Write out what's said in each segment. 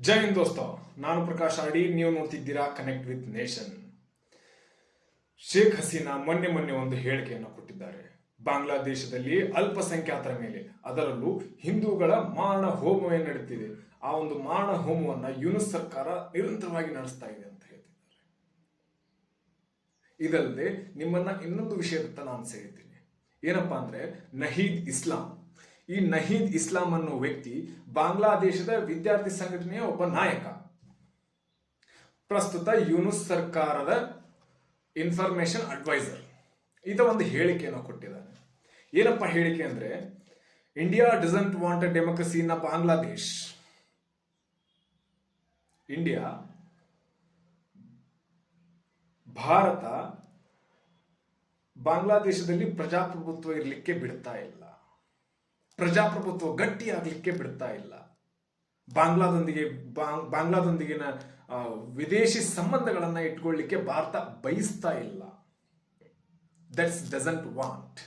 ಜೈ ಹಿಂದ್ ದೋಸ್ತ. ನಾನು ಪ್ರಕಾಶ್ ಆಡಿ ನೀವು ನೋಡ್ತಿದ್ದೀರಾ connect with nation Sheikh Hasina ಮೊನ್ನೆ ಮೊನ್ನೆ ಒಂದು ಹೇಳಿಕೆಯನ್ನು ಕೊಟ್ಟಿದ್ದಾರೆ. ಬಾಂಗ್ಲಾದೇಶದಲ್ಲಿ ಅಲ್ಪಸಂಖ್ಯಾತರ ಮೇಲೆ. ಅದರಲ್ಲೂ ಹಿಂದೂಗಳ ಮಾರಣ ಹೋಮವೇ ನಡೀತಿದೆ. ಆ ಒಂದು ಮಾರಣ ಹೋಮವನ್ನ ಯುನಿಸ್ ಸರ್ಕಾರ ನಿರಂತರವಾಗಿ ನಡೆಸ್ತಾ ಇದೆ ಅಂತ ಹೇಳ್ತಿದ್ದಾರೆ. ಇದಲ್ಲದೆ ನಿಮ್ಮನ್ನ ಇನ್ನೊಂದು ವಿಷಯದತ್ತ ನಾನು ಸೇರಿದ್ದೀನಿ. ಏನಪ್ಪಾ ಅಂದ್ರೆ ನಹೀದ್ ಇಸ್ಲಾಂ. ಈ ನಹೀದ್ ಇಸ್ಲಾಂ ಅನ್ನೋ ವ್ಯಕ್ತಿ ಬಾಂಗ್ಲಾದೇಶದ ವಿದ್ಯಾರ್ಥಿ ಸಂಘಟನೆಯ ಒಬ್ಬ ನಾಯಕ. ಪ್ರಸ್ತುತ ಯೂನುಸ್ ಸರ್ಕಾರದ ಇನ್ಫಾರ್ಮೇಶನ್ ಅಡ್ವೈಸರ್ ಇದ ಒಂದು ಹೇಳಿಕೆಯನ್ನು ಕೊಟ್ಟಿದ್ದಾನೆ ಏನಪ್ಪ ಹೇಳಿಕೆ ಅಂದ್ರೆ India doesn't want a democracy in Bangladesh India Bharat, ಬಾಂಗ್ಲಾದೇಶದಲ್ಲಿ ಪ್ರಜಾಪ್ರಭುತ್ವ ಇರಲಿಕ್ಕೆ ಬಿಡ್ತಾ ಇಲ್ಲ. ಪ್ರಜಾಪ್ರಭುತ್ವ ಗಟ್ಟಿಯಾಗಲಿಕ್ಕೆ ಬಿಡ್ತಾ ಇಲ್ಲ. ಬಾಂಗ್ಲಾದೊಂದಿಗೆ, ಬಾಂಗ್- ಬಾಂಗ್ಲಾದೊಂದಿಗಿನ ವಿದೇಶಿ ಸಂಬಂಧಗಳನ್ನು ಇಟ್ಕೊಳ್ಳಿಕ್ಕೆ ಭಾರತ ಬಯಸ್ತಾ ಇಲ್ಲ. ದಟ್ಸ್ ಡಸಂಟ್ ವಾಂಟ್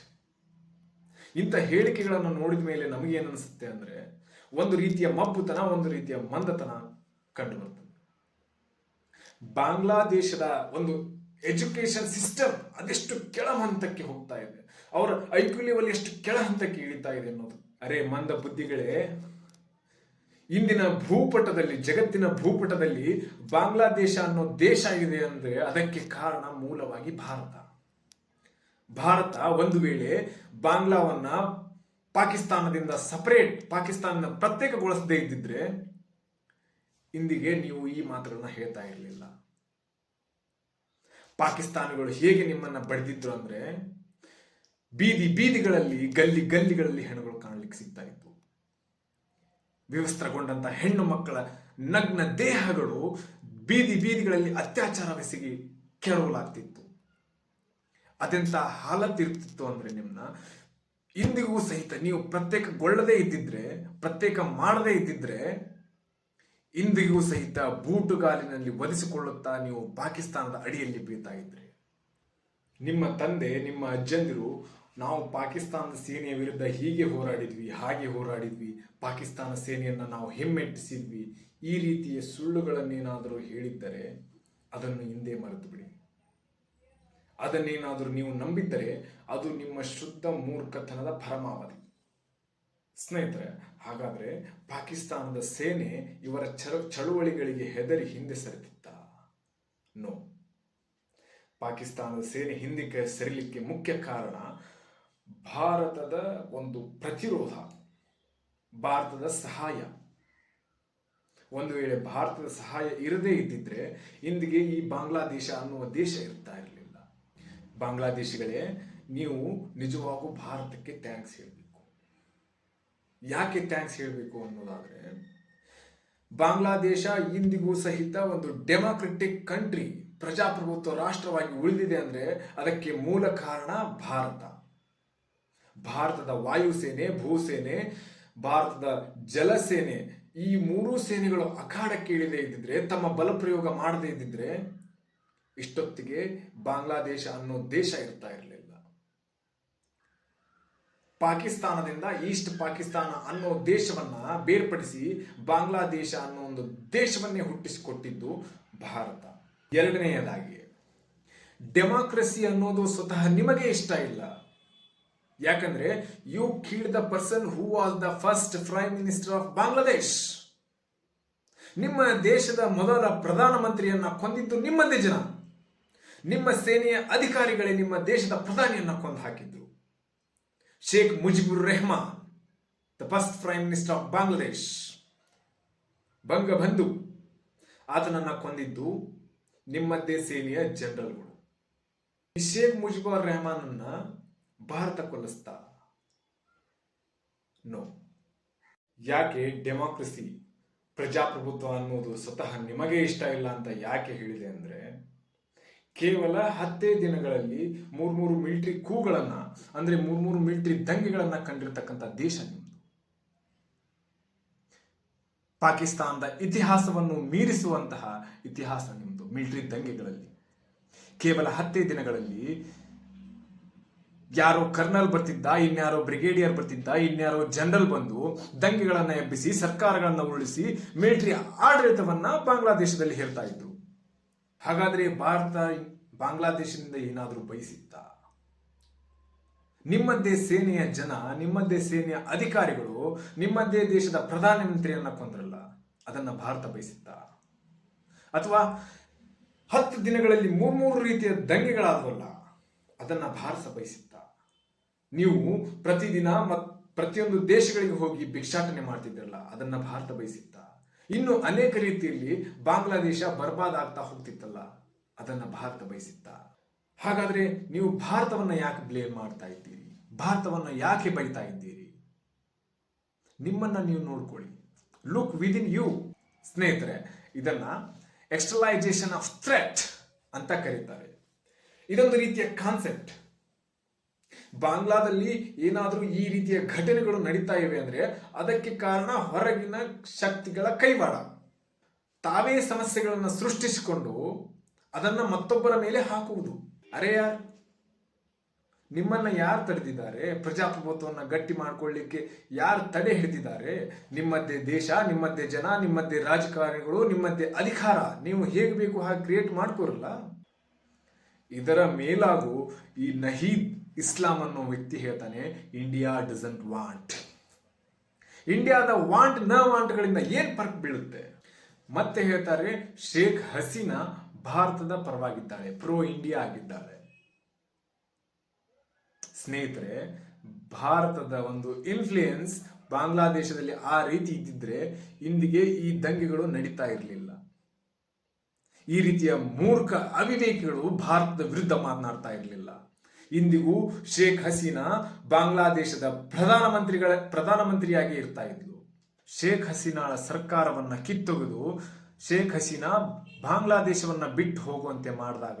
ಇಂಥ ಹೇಳಿಕೆಗಳನ್ನು ನೋಡಿದ ಮೇಲೆ ನಮಗೇನು ಅನಿಸುತ್ತೆ ಅಂದ್ರೆ, ಒಂದು ರೀತಿಯ ಮಬ್ಬುತನ, ಒಂದು ರೀತಿಯ ಮಂದತನ ಕಂಡುಬರ್ತದೆ ಬಾಂಗ್ಲಾದೇಶದ ಒಂದು ಎಜುಕೇಶನ್ ಸಿಸ್ಟಮ್ ಅದೆಷ್ಟು ಕೆಳ ಹಂತಕ್ಕೆ ಹೋಗ್ತಾ ಇದೆ. ಅವರ ಐ ಎಷ್ಟು ಕೆಳ ಹಂತಕ್ಕೆ ಇಳಿತಾ ಇದೆ ಅನ್ನೋದು. ಅರೆ ಮಂದ ಬುದ್ಧಿಗಳೇ, ಇಂದಿನ ಭೂಪಟದಲ್ಲಿ, ಜಗತ್ತಿನ ಭೂಪಟದಲ್ಲಿ ಬಾಂಗ್ಲಾದೇಶ ಅನ್ನೋ ದೇಶ ಇದೆ ಅಂದ್ರೆ ಅದಕ್ಕೆ ಕಾರಣ ಮೂಲವಾಗಿ ಭಾರತ. ಭಾರತ ಒಂದು ವೇಳೆ ಬಾಂಗ್ಲಾವನ್ನ ಪಾಕಿಸ್ತಾನದಿಂದ ಸಪರೇಟ್ ಪಾಕಿಸ್ತಾನದ ಪ್ರತ್ಯೇಕಗೊಳಿಸದೇ ಇದ್ದಿದ್ರೆ ಇಂದಿಗೆ ನೀವು ಈ ಮಾತುಗಳನ್ನ ಹೇಳ್ತಾ ಇರಲಿಲ್ಲ. ಪಾಕಿಸ್ತಾನಿಗಳು ಹೇಗೆ ನಿಮ್ಮನ್ನ ಬಡಿದಿದ್ರು ಅಂದ್ರೆ ಬೀದಿ ಬೀದಿಗಳಲ್ಲಿ, ಗಲ್ಲಿ ಗಲ್ಲಿಗಳಲ್ಲಿ ಹೆಣ್ಣುಗಳು ಕಾಣಲಿಕ್ಕೆ ಸಿಗ್ತಾ ಇತ್ತು ವಿವಸ್ತ್ರಗೊಂಡಂತ ಹೆಣ್ಣು ಮಕ್ಕಳ ನಗ್ನ ದೇಹಗಳು ಬೀದಿ ಬೀದಿಗಳಲ್ಲಿ ಅತ್ಯಾಚಾರವೆಸಗಿ ಕೆಡವಲಾಗ್ತಿತ್ತು ಅದೆಂತ ಹಾಲತ್ತಿರ್ತಿತ್ತು ಅಂದ್ರೆ ನಿಮ್ಮನ್ನ ಇಂದಿಗೂ ಸಹಿತ ನೀವು ಪ್ರತ್ಯೇಕಗೊಳ್ಳದೇ ಇದ್ದಿದ್ರೆ, ಪ್ರತ್ಯೇಕ ಮಾಡದೇ ಇದ್ದಿದ್ರೆ ಇಂದಿಗೂ ಸಹಿತ ಬೂಟುಗಾಲಿನಲ್ಲಿ ಒಲಿಸಿಕೊಳ್ಳುತ್ತಾ ನೀವು ಪಾಕಿಸ್ತಾನದ ಅಡಿಯಲ್ಲಿ ಬೀಳ್ತಾ ಇದ್ರೆ ನಿಮ್ಮ ತಂದೆ, ನಿಮ್ಮ ಅಜ್ಜಂದಿರು, ನಾವು ಪಾಕಿಸ್ತಾನದ ಸೇನೆಯ ವಿರುದ್ಧ ಹೀಗೆ ಹೋರಾಡಿದ್ವಿ, ಹಾಗೆ ಹೋರಾಡಿದ್ವಿ, ಪಾಕಿಸ್ತಾನ ಸೇನೆಯನ್ನ ನಾವು ಹಿಮ್ಮೆಟ್ಟಿಸಿದ್ವಿ, ಈ ರೀತಿಯ ಸುಳ್ಳುಗಳನ್ನೇನಾದರೂ ಹೇಳಿದ್ದರೆ ಅದನ್ನು ಹಿಂದೆ ಮರೆತು ಬಿಡಿ ಅದನ್ನೇನಾದರೂ ನೀವು ನಂಬಿದ್ದರೆ ಅದು ನಿಮ್ಮ ಶುದ್ಧ ಮೂರ್ಖತನದ ಪರಮಾವಧಿ. ಸ್ನೇಹಿತರೆ, ಹಾಗಾದ್ರೆ ಪಾಕಿಸ್ತಾನದ ಸೇನೆ ಇವರ ಚಳುವಳಿಗಳಿಗೆ ಹೆದರಿ ಹಿಂದೆ ಸರಿದಿತ್ತ ನೋ ಪಾಕಿಸ್ತಾನದ ಸೇನೆ ಹಿಂದಕ್ಕೆ ಸರಿಲಿಕ್ಕೆ ಮುಖ್ಯ ಕಾರಣ ಭಾರತದ ಒಂದು ಪ್ರತಿರೋಧ, ಭಾರತದ ಸಹಾಯ. ಒಂದು ವೇಳೆ ಭಾರತದ ಸಹಾಯ ಇರದೇ ಇದ್ದಿದ್ರೆ ಇಂದಿಗೆ ಈ ಬಾಂಗ್ಲಾದೇಶ ಅನ್ನುವ ದೇಶ ಇರ್ತಾ ಇರಲಿಲ್ಲ. ಬಾಂಗ್ಲಾದೇಶಿಗಳೇ, ನೀವು ನಿಜವಾಗೂ ಭಾರತಕ್ಕೆ ಥ್ಯಾಂಕ್ಸ್ ಹೇಳಬೇಕು. ಯಾಕೆ ಥ್ಯಾಂಕ್ಸ್ ಹೇಳಬೇಕು ಅನ್ನೋದಾದರೆ, ಬಾಂಗ್ಲಾದೇಶ ಇಂದಿಗೂ ಸಹಿತ ಒಂದು ಡೆಮಾಕ್ರೆಟಿಕ್ ಕಂಟ್ರಿ, ಪ್ರಜಾಪ್ರಭುತ್ವ ರಾಷ್ಟ್ರವಾಗಿ ಉಳಿದಿದೆ ಅಂದ್ರೆ ಅದಕ್ಕೆ ಮೂಲ ಕಾರಣ ಭಾರತ. ಭಾರತದ ವಾಯುಸೇನೆ, ಭೂಸೇನೆ, ಭಾರತದ ಜಲಸೇನೆ, ಈ ಮೂರೂ ಸೇನೆಗಳು ಅಖಾಡಕ್ಕೆ ಇಳಿದೇ ಇದ್ದಿದ್ರೆ, ತಮ್ಮ ಬಲಪ್ರಯೋಗ ಮಾಡದೇ ಇದ್ದಿದ್ರೆ, ಇಷ್ಟೊತ್ತಿಗೆ ಬಾಂಗ್ಲಾದೇಶ ಅನ್ನೋ ದೇಶ ಇರ್ತಾ ಇರಲಿಲ್ಲ ಪಾಕಿಸ್ತಾನದಿಂದ ಈಸ್ಟ್ ಪಾಕಿಸ್ತಾನ ಅನ್ನೋ ದೇಶವನ್ನ ಬೇರ್ಪಡಿಸಿ ಬಾಂಗ್ಲಾದೇಶ ಅನ್ನೋ ಒಂದು ದೇಶವನ್ನೇ ಹುಟ್ಟಿಸಿಕೊಟ್ಟಿದ್ದು ಭಾರತ. ಎರಡನೆಯದಾಗಿ, ಡೆಮಾಕ್ರಸಿ ಅನ್ನೋದು ಸ್ವತಃ ನಿಮಗೆ ಇಷ್ಟ ಇಲ್ಲ. ಯಾಕಂದ್ರೆ you kill the person who was the first prime minister of Bangladesh ನಿಮ್ಮ ದೇಶದ ಮೊದಲ ಪ್ರಧಾನಮಂತ್ರಿಯನ್ನ ಕೊಂದಿದ್ದು ನಿಮ್ಮದೇ ಜನ. ನಿಮ್ಮ ಸೇನೆಯ ಅಧಿಕಾರಿಗಳೇ ನಿಮ್ಮ ದೇಶದ ಪ್ರಧಾನಿಯನ್ನ ಕೊಂದು ಹಾಕಿದ್ರು Sheikh Mujibur Rahman the first prime minister of Bangladesh Bangabandhu ಆತನನ್ನ ಕೊಂದಿದ್ದು ನಿಮ್ಮದೇ ಸೇನೆಯ ಜನರಲ್ಗಳು ಈ ಶೇಖ್ ಮುಜಿಬುರ್ ರೆಹಮಾನನ್ನ ಭಾರತ ಕೊಲ್ಲಿಸ್ತಾ. ನೋ ಯಾಕೆ ಡೆಮಾಕ್ರಸಿ, ಪ್ರಜಾಪ್ರಭುತ್ವ ಅನ್ನೋದು ಸ್ವತಃ ನಿಮಗೆ ಇಷ್ಟ ಇಲ್ಲ ಅಂತ ಯಾಕೆ ಹೇಳಿದೆ ಅಂದ್ರೆ ಕೇವಲ ಹತ್ತೇ ದಿನಗಳಲ್ಲಿ ಮೂರ್ಮೂರು ಮಿಲಿಟರಿ ಕೂಗಳನ್ನ, ಅಂದ್ರೆ ಮೂರ್ಮೂರು ಮಿಲಿಟರಿ ದಂಗೆಗಳನ್ನು ಕಂಡಿರ್ತಕ್ಕಂಥ ದೇಶ ನಿಮ್ದು. ಪಾಕಿಸ್ತಾನದ ಇತಿಹಾಸವನ್ನು ಮೀರಿಸುವಂತಹ ಇತಿಹಾಸ ನಿಮ್ಮದು ಮಿಲಿಟರಿ ದಂಗೆಗಳಲ್ಲಿ. ಕೇವಲ ಹತ್ತೇ ದಿನಗಳಲ್ಲಿ ಯಾರೋ ಕರ್ನಲ್ ಬರ್ತಿದ್ದ, ಇನ್ಯಾರೋ ಬ್ರಿಗೇಡಿಯರ್ ಬರ್ತಿದ್ದ, ಇನ್ಯಾರೋ ಜನರಲ್ ಬಂದು ದಂಗೆಗಳನ್ನು ಎಬ್ಬಿಸಿ, ಸರ್ಕಾರಗಳನ್ನು ಉರುಳಿಸಿ, ಮಿಲಿಟರಿ ಆಡಳಿತವನ್ನ ಬಾಂಗ್ಲಾದೇಶದಲ್ಲಿ ಹೇಳ್ತಾ ಇದ್ರು. ಹಾಗಾದ್ರೆ ಭಾರತ ಬಾಂಗ್ಲಾದೇಶದಿಂದ ಏನಾದರೂ ಬಯಸಿತ್ತ? ನಿಮ್ಮದೇ ಸೇನೆಯ ಜನ, ನಿಮ್ಮದೇ ಸೇನೆಯ ಅಧಿಕಾರಿಗಳು, ನಿಮ್ಮದೇ ದೇಶದ ಪ್ರಧಾನಮಂತ್ರಿಯನ್ನ ಕೊಂದ್ರಲ್ಲ, ಅದನ್ನ ಭಾರತ ಬಯಸಿತ್ತ? ಅಥವಾ ಹತ್ತು ದಿನಗಳಲ್ಲಿ ಮೂರ್ಮೂರು ರೀತಿಯ ದಂಗೆಗಳಾದವಲ್ಲ, ಅದನ್ನ ಭಾರತ ಬಯಸಿತ್ತ? ನೀವು ಪ್ರತಿದಿನ ಮತ್ ಪ್ರತಿಯೊಂದು ದೇಶಗಳಿಗೆ ಹೋಗಿ ಭಿಕ್ಷಾಟನೆ ಮಾಡ್ತಿದ್ರಲ್ಲ, ಅದನ್ನ ಭಾರತ ಬಯಸಿತ್ತ? ಇನ್ನು ಅನೇಕ ರೀತಿಯಲ್ಲಿ ಬಾಂಗ್ಲಾದೇಶ ಬರ್ಬಾದ್ ಆಗ್ತಾ ಹೋಗ್ತಿತ್ತಲ್ಲ, ಅದನ್ನ ಭಾರತ ಬಯಸಿತ್ತ? ಹಾಗಾದ್ರೆ ನೀವು ಭಾರತವನ್ನ ಯಾಕೆ ಬ್ಲೇಮ್ ಮಾಡ್ತಾ ಇದ್ದೀರಿ? ಭಾರತವನ್ನ ಯಾಕೆ ಬೈತಾ ಇದ್ದೀರಿ? ನಿಮ್ಮನ್ನ ನೀವು ನೋಡ್ಕೊಳ್ಳಿ. ಲುಕ್ ವಿದಿನ್ ಯು ಸ್ನೇಹಿತರೆ, ಇದನ್ನ ಎಕ್ಸ್ಟ್ರಲೈಸೇಷನ್ ಆಫ್ ಥ್ರೆಟ್ ಅಂತ ಕರೀತಾರೆ. ಇದೊಂದು ರೀತಿಯ ಕಾನ್ಸೆಪ್ಟ್ ಬಾಂಗ್ಲಾದಲ್ಲಿ ಏನಾದರೂ ಈ ರೀತಿಯ ಘಟನೆಗಳು ನಡೀತಾ ಇವೆ ಅಂದರೆ ಅದಕ್ಕೆ ಕಾರಣ ಹೊರಗಿನ ಶಕ್ತಿಗಳ ಕೈವಾಡ. ತಾವೇ ಸಮಸ್ಯೆಗಳನ್ನು ಸೃಷ್ಟಿಸಿಕೊಂಡು ಅದನ್ನು ಮತ್ತೊಬ್ಬರ ಮೇಲೆ ಹಾಕುವುದು. ಅರೆ ಯಾರು? ನಿಮ್ಮನ್ನು ಯಾರು ತಡೆದಿದ್ದಾರೆ? ಪ್ರಜಾಪ್ರಭುತ್ವವನ್ನು ಗಟ್ಟಿ ಮಾಡಿಕೊಳ್ಳಿಕ್ಕೆ ಯಾರು ತಡೆ ಹಿಡಿದಿದ್ದಾರೆ? ನಿಮ್ಮದ್ದೇ ದೇಶ, ನಿಮ್ಮದ್ದೇ ಜನ, ನಿಮ್ಮದ್ದೇ ರಾಜಕಾರಣಿಗಳು, ನಿಮ್ಮದ್ದೇ ಅಧಿಕಾರ. ನೀವು ಹೇಗೆ ಬೇಕು ಹಾಗೆ ಕ್ರಿಯೇಟ್ ಮಾಡ್ಕೋರಲ್ಲ? ಇದರ ಮೇಲಾಗೂ ಈ ನಹೀದ್ ಇಸ್ಲಾಂ ಅನ್ನೋ ವ್ಯಕ್ತಿ ಹೇಳ್ತಾನೆ ಇಂಡಿಯಾ ಡಸಂಟ್ ವಾಂಟ್ ಇಂಡಿಯಾದ ವಾಂಟ್ನ ವಾಂಟ್ಗಳಿಂದ ಏನು ಫರ್ಕ್ ಬೀಳುತ್ತೆ? ಮತ್ತೆ ಹೇಳ್ತಾರೆ ಶೇಖ್ ಹಸೀನಾ ಭಾರತದ ಪರವಾಗಿದ್ದಾಳೆ ಪ್ರೋ ಇಂಡಿಯಾ ಆಗಿದ್ದಾಳೆ ಸ್ನೇಹಿತರೆ, ಭಾರತದ ಒಂದು ಇನ್ಫ್ಲೂಯೆನ್ಸ್ ಬಾಂಗ್ಲಾದೇಶದಲ್ಲಿ ಆ ರೀತಿ ಇದ್ದಿದ್ರೆ ಇಂದಿಗೆ ಈ ದಂಗೆಗಳು ನಡೀತಾ ಇರಲಿಲ್ಲ. ಈ ರೀತಿಯ ಮೂರ್ಖ ಅವಿವೇಕಿಗಳು ಭಾರತದ ವಿರುದ್ಧ ಮಾತನಾಡ್ತಾ ಇರಲಿಲ್ಲ. ಇಂದಿಗೂ ಶೇಖ್ ಹಸೀನಾ ಬಾಂಗ್ಲಾದೇಶದ ಪ್ರಧಾನಮಂತ್ರಿಗಳ ಪ್ರಧಾನಮಂತ್ರಿಯಾಗಿ ಇರ್ತಾ ಇದ್ಲು. ಶೇಖ್ ಹಸೀನಾಳ ಸರ್ಕಾರವನ್ನ ಕಿತ್ತೊಗೆದು ಶೇಖ್ ಹಸೀನಾ ಬಾಂಗ್ಲಾದೇಶವನ್ನ ಬಿಟ್ಟು ಹೋಗುವಂತೆ ಮಾಡಿದಾಗ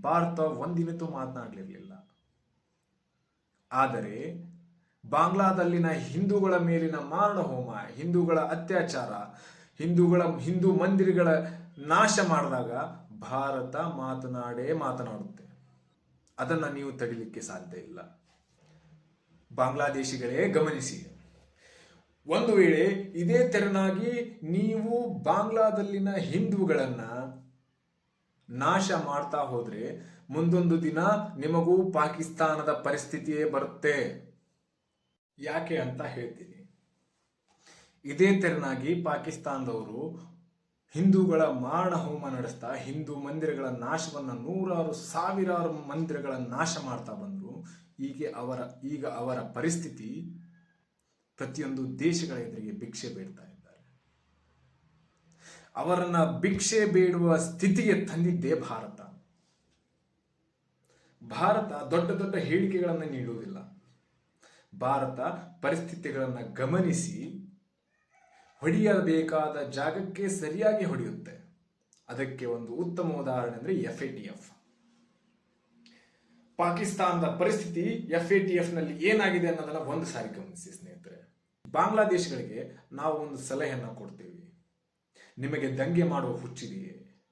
ಭಾರತ ಒಂದಿನತೂ ಮಾತನಾಡಲಿರಲಿಲ್ಲ. ಆದರೆ ಬಾಂಗ್ಲಾದಲ್ಲಿನ ಹಿಂದೂಗಳ ಮೇಲಿನ ಮಾರಣ ಹೋಮ, ಹಿಂದೂಗಳ ಅತ್ಯಾಚಾರ, ಹಿಂದೂಗಳ ಹಿಂದೂ ಮಂದಿರಗಳ ನಾಶ ಮಾಡಿದಾಗ ಭಾರತ ಮಾತನಾಡೇ ಮಾತನಾಡುತ್ತೆ. ಅದನ್ನ ನೀವು ತಡಿಲಿಕ್ಕೆ ಸಾಧ್ಯ ಇಲ್ಲ. ಬಾಂಗ್ಲಾದೇಶಿಗಳೇ ಗಮನಿಸಿ. ಒಂದು ವೇಳೆ ಇದೇ ತೆರನಾಗಿ ನೀವು ಬಾಂಗ್ಲಾದಲ್ಲಿನ ಹಿಂದೂಗಳನ್ನ ನಾಶ ಮಾಡ್ತಾ ಹೋದ್ರೆ ಮುಂದೊಂದು ದಿನ ನಿಮಗೂ ಪಾಕಿಸ್ತಾನದ ಪರಿಸ್ಥಿತಿಯೇ ಬರುತ್ತೆ. ಯಾಕೆ ಅಂತ ಹೇಳ್ತೀನಿ. ಇದೇ ತೆರನಾಗಿ ಪಾಕಿಸ್ತಾನದವರು ಹಿಂದೂಗಳ ಮಾರಣ ಹೋಮ ನಡೆಸ್ತಾ ಹಿಂದೂ ಮಂದಿರಗಳ ನಾಶವನ್ನು ನೂರಾರು ಸಾವಿರಾರು ಮಂದಿರಗಳ ನಾಶ ಮಾಡ್ತಾ ಬಂದರು. ಹೀಗೆ ಅವರ, ಈಗ ಅವರ ಪರಿಸ್ಥಿತಿ ಪ್ರತಿಯೊಂದು ದೇಶಗಳ ಎದುರಿಗೆ ಭಿಕ್ಷೆ ಬೇಡ್ತಾ ಇದ್ದಾರೆ. ಅವರನ್ನ ಭಿಕ್ಷೆ ಬೇಡುವ ಸ್ಥಿತಿಗೆ ತಂದಿದ್ದೇ ಭಾರತ. ಭಾರತ ದೊಡ್ಡ ದೊಡ್ಡ ಹೇಳಿಕೆಗಳನ್ನು ನೀಡುವುದಿಲ್ಲ. ಭಾರತ ಪರಿಸ್ಥಿತಿಗಳನ್ನು ಗಮನಿಸಿ ಹೊಡೆಯಬೇಕಾದ ಜಾಗಕ್ಕೆ ಸರಿಯಾಗಿ ಹೊಡೆಯುತ್ತೆ. ಅದಕ್ಕೆ ಒಂದು ಉತ್ತಮ ಉದಾಹರಣೆ ಅಂದರೆ ಎಫ್ ಎ ಟಿ ಎಫ್ ಪಾಕಿಸ್ತಾನದ ಪರಿಸ್ಥಿತಿ ಎಫ್ ಎ ಟಿ ಎಫ್ನಲ್ಲಿ ಏನಾಗಿದೆ ಅನ್ನೋದನ್ನ ಒಂದು ಸಾರಿ ಗಮನಿಸಿ ಸ್ನೇಹಿತರೆ. ಬಾಂಗ್ಲಾದೇಶಗಳಿಗೆ ನಾವು ಒಂದು ಸಲಹೆಯನ್ನು ಕೊಡ್ತೀವಿ. ನಿಮಗೆ ದಂಗೆ ಮಾಡುವ ಹುಚ್ಚಿದೆಯೇ?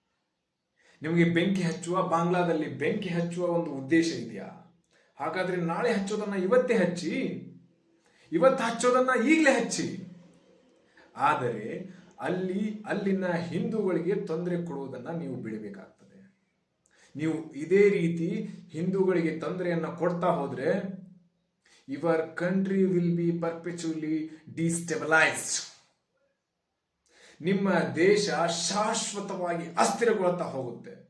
ನಿಮಗೆ ಬೆಂಕಿ ಹಚ್ಚುವ, ಬಾಂಗ್ಲಾದಲ್ಲಿ ಬೆಂಕಿ ಹಚ್ಚುವ ಒಂದು ಉದ್ದೇಶ ಇದೆಯಾ? ಹಾಗಾದ್ರೆ ನಾಳೆ ಹಚ್ಚೋದನ್ನ ಇವತ್ತೇ ಹಚ್ಚಿ? ಇವತ್ತು ಹಚ್ಚೋದನ್ನ ಈಗಲೇ ಹಚ್ಚಿ? ಆದರೆ ಅಲ್ಲಿ, ಅಲ್ಲಿನ ಹಿಂದೂಗಳಿಗೆ ತೊಂದರೆ ಕೊಡುವುದನ್ನು ನೀವು ಬಿಡಬೇಕಾಗ್ತದೆ. ನೀವು ಇದೇ ರೀತಿ ಹಿಂದೂಗಳಿಗೆ ತೊಂದರೆಯನ್ನು ಕೊಡ್ತಾ ಹೋದರೆ, your country will be perpetually destabilised. ನಿಮ್ಮ ದೇಶ ಶಾಶ್ವತವಾಗಿ ಅಸ್ಥಿರಗೊಳ್ತಾ ಹೋಗುತ್ತೆ.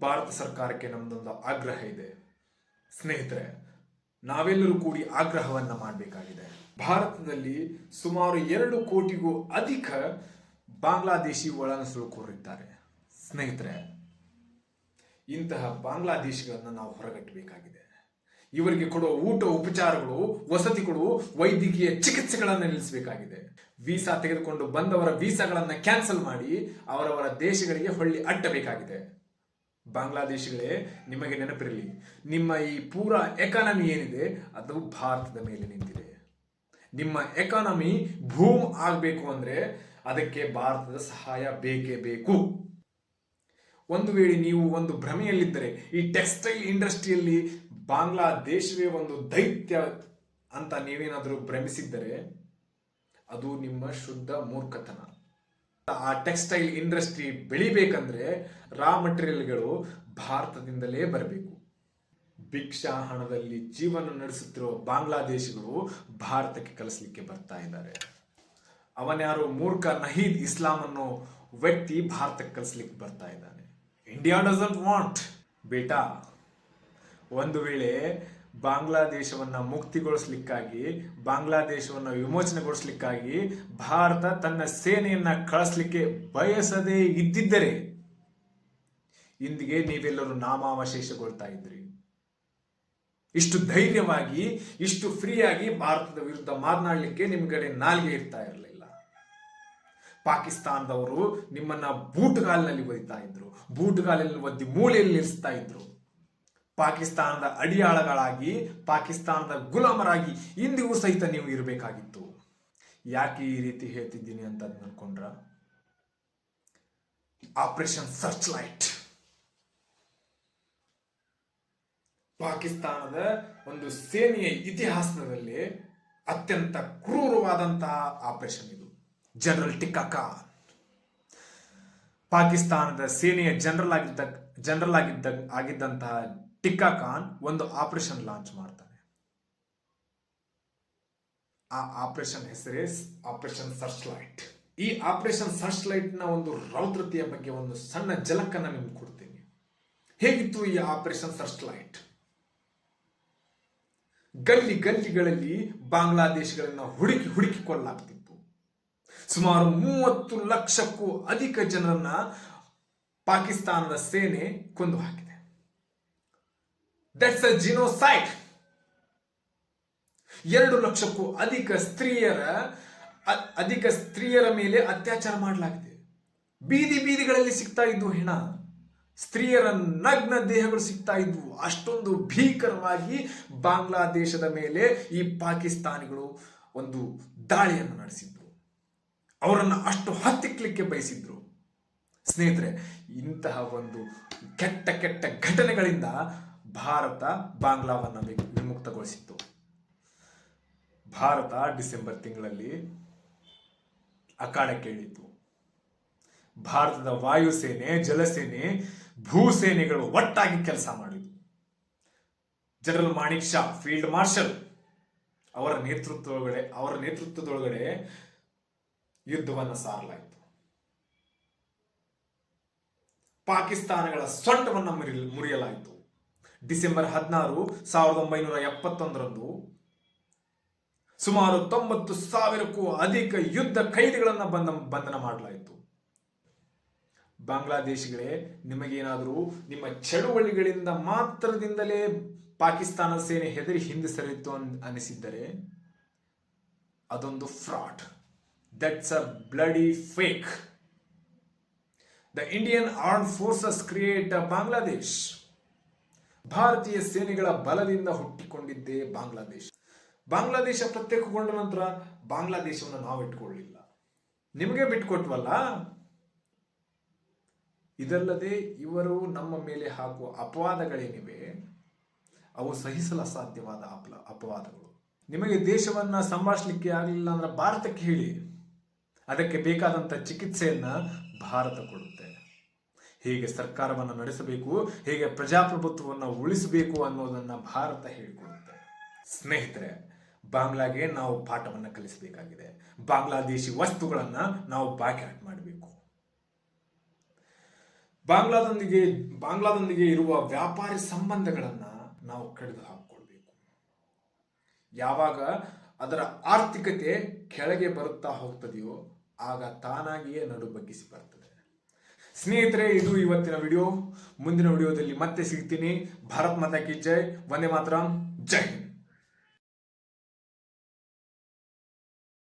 ಭಾರತ ಸರ್ಕಾರಕ್ಕೆ ನಮ್ದೊಂದು ಆಗ್ರಹ ಇದೆ. ಸ್ನೇಹಿತರೆ ನಾವೆಲ್ಲರೂ ಕೂಡಿ ಆಗ್ರಹವನ್ನ ಮಾಡಬೇಕಾಗಿದೆ. ಭಾರತದಲ್ಲಿ ಸುಮಾರು ಎರಡು ಕೋಟಿಗೂ ಅಧಿಕ ಬಾಂಗ್ಲಾದೇಶಿ ಒಳನುಸುಳುಕೋರಿದ್ದಾರೆ ಸ್ನೇಹಿತರೆ, ಇಂತಹ ಬಾಂಗ್ಲಾದೇಶಿಗಳನ್ನು ನಾವು ಹೊರಗಟ್ಟಬೇಕಾಗಿದೆ. ಇವರಿಗೆ ಕೊಡುವ ಊಟ, ಉಪಚಾರಗಳು, ವಸತಿಗಳು, ವೈದ್ಯಕೀಯ ಚಿಕಿತ್ಸೆಗಳನ್ನು ನಿಲ್ಲಿಸಬೇಕಾಗಿದೆ. ವೀಸಾ ತೆಗೆದುಕೊಂಡು ಬಂದವರ ವೀಸಾಗಳನ್ನು ಕ್ಯಾನ್ಸಲ್ ಮಾಡಿ ಅವರವರ ದೇಶಗಳಿಗೆ ಹೊಳ್ಳಿ ಅಟ್ಟಬೇಕಾಗಿದೆ. ಬಾಂಗ್ಲಾದೇಶಿಗಳೇ, ನಿಮಗೆ ನೆನಪಿರಲಿ, ನಿಮ್ಮ ಈ ಪೂರಾ ಎಕಾನಮಿ ಏನಿದೆ, ಅದು ಭಾರತದ ಮೇಲೆ ನಿಂತಿದೆ. ನಿಮ್ಮ ಎಕಾನಮಿ ಭೂಮ್ ಆಗಬೇಕು ಅಂದ್ರೆ ಅದಕ್ಕೆ ಭಾರತದ ಸಹಾಯ ಬೇಕೇ ಬೇಕು. ಒಂದು ವೇಳೆ ನೀವು ಒಂದು ಭ್ರಮೆಯಲ್ಲಿದ್ದರೆ, ಈ ಟೆಕ್ಸ್ಟೈಲ್ ಇಂಡಸ್ಟ್ರಿಯಲ್ಲಿ ಬಾಂಗ್ಲಾದೇಶವೇ ಒಂದು ದೈತ್ಯ ಅಂತ ನೀವೇನಾದರೂ ಭ್ರಮಿಸಿದ್ದರೆ, ಅದು ನಿಮ್ಮ ಶುದ್ಧ ಮೂರ್ಖತನ. ಆ ಟೆಕ್ಸ್ಟೈಲ್ ಇಂಡಸ್ಟ್ರಿ ಬೆಳಿಬೇಕಂದ್ರೆ ರಾ ಮಟೀರಿಯಲ್ಗಳು ಭಾರತದಿಂದಲೇ ಬರಬೇಕು. ಭಿಕ್ಷಾ ಹಣದಲ್ಲಿ ಜೀವನ ನಡೆಸುತ್ತಿರುವ ಬಾಂಗ್ಲಾದೇಶಿಗಳು ಭಾರತಕ್ಕೆ ಕಲಿಸ್ಲಿಕ್ಕೆ ಬರ್ತಾ ಇದ್ದಾರೆ. ಅವನ್ಯಾರು ಮೂರ್ಖ ನಹೀದ್ ಇಸ್ಲಾಂ ಅನ್ನೋ ವ್ಯಕ್ತಿ ಭಾರತಕ್ಕೆ ಕಲಿಸ್ಲಿಕ್ಕೆ ಬರ್ತಾ ಇದ್ದಾನೆ. ಇಂಡಿಯಾ ಡಸಂಟ್ ವಾಂಟ್ ಬೇಟಾ, ಒಂದು ವೇಳೆ ಬಾಂಗ್ಲಾದೇಶವನ್ನ ಮುಕ್ತಿಗೊಳಿಸ್ಲಿಕ್ಕಾಗಿ, ಬಾಂಗ್ಲಾದೇಶವನ್ನು ವಿಮೋಚನೆಗೊಳಿಸ್ಲಿಕ್ಕಾಗಿ ಭಾರತ ತನ್ನ ಸೇನೆಯನ್ನ ಕಳಿಸ್ಲಿಕ್ಕೆ ಬಯಸದೇ ಇದ್ದಿದ್ದರೆ ಇಂದಿಗೆ ನೀವೆಲ್ಲರೂ ನಾಮಾವಶೇಷಗೊಳ್ತಾ ಇದ್ರಿ. ಇಷ್ಟು ಧೈರ್ಯವಾಗಿ, ಇಷ್ಟು ಫ್ರೀಯಾಗಿ ಭಾರತದ ವಿರುದ್ಧ ಮಾತನಾಡಲಿಕ್ಕೆ ನಿಮ್ಗಡೆ ನಾಲ್ಗೆ ಇರ್ತಾ ಇರಲಿಲ್ಲ. ಪಾಕಿಸ್ತಾನದವರು ನಿಮ್ಮನ್ನ ಬೂಟುಗಾಲಿನಲ್ಲಿ ಒದಿತಾ ಇದ್ರು. ಬೂಟುಗಾಲಿನಲ್ಲಿ ಒದ್ದಿ ಮೂಲೆಯಲ್ಲಿ ಇರಿಸ್ತಾ ಇದ್ರು. ಪಾಕಿಸ್ತಾನದ ಅಡಿಯಾಳಗಳಾಗಿ, ಪಾಕಿಸ್ತಾನದ ಗುಲಾಮರಾಗಿ ಇಂದಿಗೂ ಸಹಿತ ನೀವು ಇರಬೇಕಾಗಿತ್ತು. ಯಾಕೆ ಈ ರೀತಿ ಹೇಳ್ತಿದ್ದೀನಿ ಅಂತ ಅನ್ಕೊಂಡ್ರ ಆಪರೇಷನ್ ಸರ್ಚ್ ಲೈಟ್ ಪಾಕಿಸ್ತಾನದ ಒಂದು ಸೇನೆಯ ಇತಿಹಾಸದಲ್ಲಿ ಅತ್ಯಂತ ಕ್ರೂರವಾದಂತಹ ಆಪರೇಷನ್ ಇದು. ಜನರಲ್ ಟಿಕ್ಕಾ ಪಾಕಿಸ್ತಾನದ ಸೇನೆಯ ಜನರಲ್ ಆಗಿದ್ದ ಜನರಲ್ ಆಗಿದ್ದ, ಆಗಿದ್ದಂತಹ ಟಿಕ್ಕಾ ಖಾನ್ ಒಂದು ಆಪರೇಷನ್ ಲಾಂಚ್ ಮಾಡ್ತಾನೆ. ಆ ಆಪರೇಷನ್ ಹೆಸರೇ ಆಪರೇಷನ್ ಸರ್ಚ್ ಲೈಟ್ ಈ ಆಪರೇಷನ್ ಸರ್ಚ್ ಲೈಟ್ನ ಒಂದು ರೌದ್ರತೆಯ ಬಗ್ಗೆ ಒಂದು ಸಣ್ಣ ಜಲಕ್ಕನ್ನ ನಿಮ್ಗೆ ಕೊಡ್ತೀನಿ. ಹೇಗಿತ್ತು ಈ ಆಪರೇಷನ್ ಸರ್ಚ್ ಲೈಟ್ ಗಲ್ಲಿ ಗಲ್ಲಿಗಳಲ್ಲಿ ಬಾಂಗ್ಲಾದೇಶಗಳನ್ನ ಹುಡುಕಿ ಹುಡುಕಿ ಕೊಲ್ಲಾಗ್ತಿತ್ತು. ಸುಮಾರು ಮೂವತ್ತು ಲಕ್ಷಕ್ಕೂ ಅಧಿಕ ಜನರನ್ನ ಪಾಕಿಸ್ತಾನದ ಸೇನೆ ಕೊಂದು ಹಾಕಿದೆ ದಟ್ಸ್ ಅ ಜಿನೋಸೈಟ್ ಎರಡು ಲಕ್ಷಕ್ಕೂ ಅಧಿಕ ಸ್ತ್ರೀಯರ ಅಧಿಕ ಸ್ತ್ರೀಯರ ಮೇಲೆ ಅತ್ಯಾಚಾರ ಮಾಡಲಾಗಿದೆ. ಬೀದಿ ಬೀದಿಗಳಲ್ಲಿ ಸಿಗ್ತಾ ಇದ್ವು ಹೆಣ, ಸ್ತ್ರೀಯರ ನಗ್ನ ದೇಹಗಳು ಸಿಗ್ತಾ ಇದ್ವು. ಅಷ್ಟೊಂದು ಭೀಕರವಾಗಿ ಬಾಂಗ್ಲಾದೇಶದ ಮೇಲೆ ಈ ಪಾಕಿಸ್ತಾನಿಗಳು ಒಂದು ದಾಳಿಯನ್ನು ನಡೆಸಿದ್ರು. ಅವರನ್ನು ಅಷ್ಟು ಹತ್ತಿಕ್ಲಿಕ್ಕೆ ಬಯಸಿದ್ರು. ಸ್ನೇಹಿತರೆ, ಇಂತಹ ಒಂದು ಕೆಟ್ಟ ಕೆಟ್ಟ ಘಟನೆಗಳಿಂದ ಭಾರತ ಬಾಂಗ್ಲಾವನ್ನು ವಿಮುಕ್ತಗೊಳಿಸಿತ್ತು. ಭಾರತ ಡಿಸೆಂಬರ್ ತಿಂಗಳಲ್ಲಿ ಅಖಾಡಕ್ಕೆ ಇಳಿತು ಭಾರತದ ವಾಯುಸೇನೆ, ಜಲಸೇನೆ, ಭೂಸೇನೆಗಳು ಒಟ್ಟಾಗಿ ಕೆಲಸ ಮಾಡಿದ್ವು. General Manik Shah, field marshal ಅವರ ನೇತೃತ್ವದೊಳಗಡೆ ಅವರ ನೇತೃತ್ವದೊಳಗಡೆ ಯುದ್ಧವನ್ನು ಸಾರಲಾಯಿತು. ಪಾಕಿಸ್ತಾನಗಳ ಸೊಂಟವನ್ನು ಮುರಿ ಮುರಿಯಲಾಯಿತು. ಡಿಸೆಂಬರ್ ಹದಿನಾರು ಸಾವಿರದ ಒಂಬೈನೂರ ಎಪ್ಪತ್ತೊಂದರಂದು ಸುಮಾರು ತೊಂಬತ್ತು ಸಾವಿರಕ್ಕೂ ಅಧಿಕ ಯುದ್ಧ ಖೈದಿಗಳನ್ನು ಬಂಧ ಬಂಧನ ಮಾಡಲಾಯಿತು. ಬಾಂಗ್ಲಾದೇಶಿಗಳೇ, ನಿಮಗೇನಾದರೂ ನಿಮ್ಮ ಚಳುವಳಿಗಳಿಂದ ಮಾತ್ರದಿಂದಲೇ ಪಾಕಿಸ್ತಾನ ಸೇನೆ ಹೆದರಿ ಹಿಂದೆ ಸರಿಯಿತು ಅನ್- ಅನಿಸಿದ್ದರೆ? ಅದೊಂದು fraud. That's a bloody fake the Indian arm forces create Bangladesh ಭಾರತೀಯ ಸೇನೆಗಳ ಬಲದಿಂದ ಹುಟ್ಟಿಕೊಂಡಿದ್ದೇ ಬಾಂಗ್ಲಾದೇಶ. ಬಾಂಗ್ಲಾದೇಶ ಪ್ರತ್ಯೇಕಗೊಂಡ ನಂತರ ಬಾಂಗ್ಲಾದೇಶವನ್ನು ನಾವು ಇಟ್ಕೊಳ್ಳಿಲ್ಲ. ನಿಮಗೆ ಬಿಟ್ಕೊಟ್ವಲ್ಲ? ಇದಲ್ಲದೆ ಇವರು ನಮ್ಮ ಮೇಲೆ ಹಾಕುವ ಅಪವಾದಗಳೇನಿವೆ? ಅವು ಸಹಿಸಲು ಅಸಾಧ್ಯವಾದ ಅಪಲ, ಅಪವಾದಗಳು. ನಿಮಗೆ ದೇಶವನ್ನ ಸಂಭಾಷಲಿಕ್ಕೆ ಆಗಲಿಲ್ಲ ಅಂದ್ರೆ ಭಾರತಕ್ಕೆ ಹೇಳಿ. ಅದಕ್ಕೆ ಬೇಕಾದಂತ ಚಿಕಿತ್ಸೆಯನ್ನ ಭಾರತ ಕೊಡುತ್ತೆ. ಹೇಗೆ ಸರ್ಕಾರವನ್ನು ನಡೆಸಬೇಕು, ಹೇಗೆ ಪ್ರಜಾಪ್ರಭುತ್ವವನ್ನು ಉಳಿಸಬೇಕು ಅನ್ನೋದನ್ನು ಭಾರತ ಹೇಳಿಕೊಡುತ್ತೆ. ಸ್ನೇಹಿತರೆ, ಬಾಂಗ್ಲಾಗೆ ನಾವು ಪಾಠವನ್ನು ಕಲಿಸಬೇಕಾಗಿದೆ. ಬಾಂಗ್ಲಾದೇಶಿ ವಸ್ತುಗಳನ್ನ ನಾವು ಬಾಯ್ಕಾಟ್ ಮಾಡಬೇಕು. ಬಾಂಗ್ಲಾದೊಂದಿಗೆ ಬಾಂಗ್ಲಾದೊಂದಿಗೆ ಇರುವ ವ್ಯಾಪಾರಿ ಸಂಬಂಧಗಳನ್ನ ನಾವು ಕಡಿದು ಹಾಕಿಕೊಳ್ಬೇಕು. ಯಾವಾಗ ಅದರ ಆರ್ಥಿಕತೆ ಕೆಳಗೆ ಬರುತ್ತಾ ಹೋಗ್ತದೆಯೋ, ಆಗ ತಾನಾಗಿಯೇ ನಡು ಬಗ್ಗಿಸಿ ಬರ್ತದೆ. ಸ್ನೇಹಿತರೆ, ಇದು ಇವತ್ತಿನ ವಿಡಿಯೋ. ಮುಂದಿನ ವಿಡಿಯೋದಲ್ಲಿ ಮತ್ತೆ ಸಿಗ್ತೀನಿ. ಭಾರತ್ ಮಾತಾ ಕಿ ಜೈ. ವಂದೇ ಮಾತರಂ. ಜೈ